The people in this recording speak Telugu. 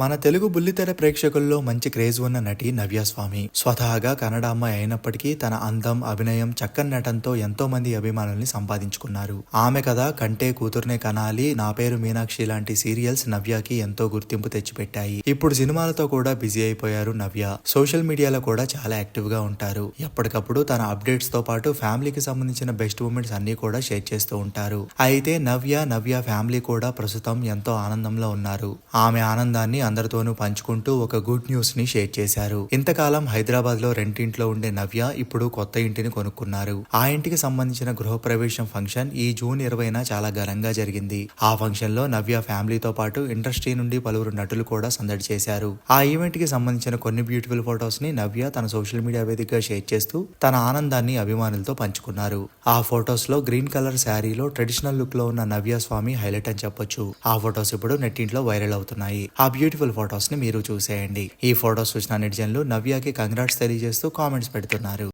మన తెలుగు బుల్లితెర ప్రేక్షకుల్లో మంచి క్రేజ్ ఉన్న నటి నవ్యస్వామి స్వతహాగా కన్నడ అమ్మాయి అయినప్పటికీ తన అందం అభినయం చక్కని నటంతో ఎంతో మంది అభిమానుల్ని సంపాదించుకున్నారు. ఆమె కథ కంటే కూతుర్నే కనాలి నా పేరు మీనాక్షి లాంటి సీరియల్స్ నవ్యకి ఎంతో గుర్తింపు తెచ్చిపెట్టాయి. ఇప్పుడు సినిమాలతో కూడా బిజీ అయిపోయారు నవ్య. సోషల్ మీడియాలో కూడా చాలా యాక్టివ్గా ఉంటారు. ఎప్పటికప్పుడు తన అప్డేట్స్తో పాటు ఫ్యామిలీకి సంబంధించిన బెస్ట్ మూమెంట్స్ అన్ని కూడా షేర్ చేస్తూ ఉంటారు. అయితే నవ్య నవ్య ఫ్యామిలీ కూడా ప్రస్తుతం ఎంతో ఆనందంలో ఉన్నారు. ఆమె ఆనందాన్ని అందరితోనూ పంచుకుంటూ ఒక గుడ్ న్యూస్ని షేర్ చేశారు. ఇంతకాలం హైదరాబాద్లో రెంటింట్లో ఉండే నవ్య ఇప్పుడు కొత్త ఇంటిని కొనుక్కున్నారు. ఆ ఇంటికి సంబంధించిన గృహప్రవేశం ఫంక్షన్ ఈ జూన్ ఇరవైన చాలా ఘనంగా జరిగింది. ఆ ఫంక్షన్లో నవ్య ఫ్యామిలీతో పాటు ఇండస్ట్రీ నుండి పలువురు నటులు కూడా సందడి చేశారు. ఆ ఈవెంట్కి సంబంధించిన కొన్ని బ్యూటిఫుల్ ఫొటోస్ని నవ్య తన సోషల్ మీడియా వేదికగా షేర్ చేస్తూ తన ఆనందాన్ని అభిమానులతో పంచుకున్నారు. ఆ ఫొటోస్లో గ్రీన్ కలర్ శారీలో ట్రెడిషనల్ లుక్లో ఉన్న నవ్య స్వామి హైలైట్ అని చెప్పొచ్చు. ఆ ఫొటోస్ ఇప్పుడు నెట్టింట్లో వైరల్ అవుతున్నాయి. ఆ బ్యూటిఫుల్ ఫొటోస్ని మీరు చూసేయండి. ఈ ఫొటోస్ చూసిన నెటిజన్లు నవ్యాకి కంగ్రాట్స్ తెలియజేస్తూ కామెంట్స్ పెడుతున్నారు.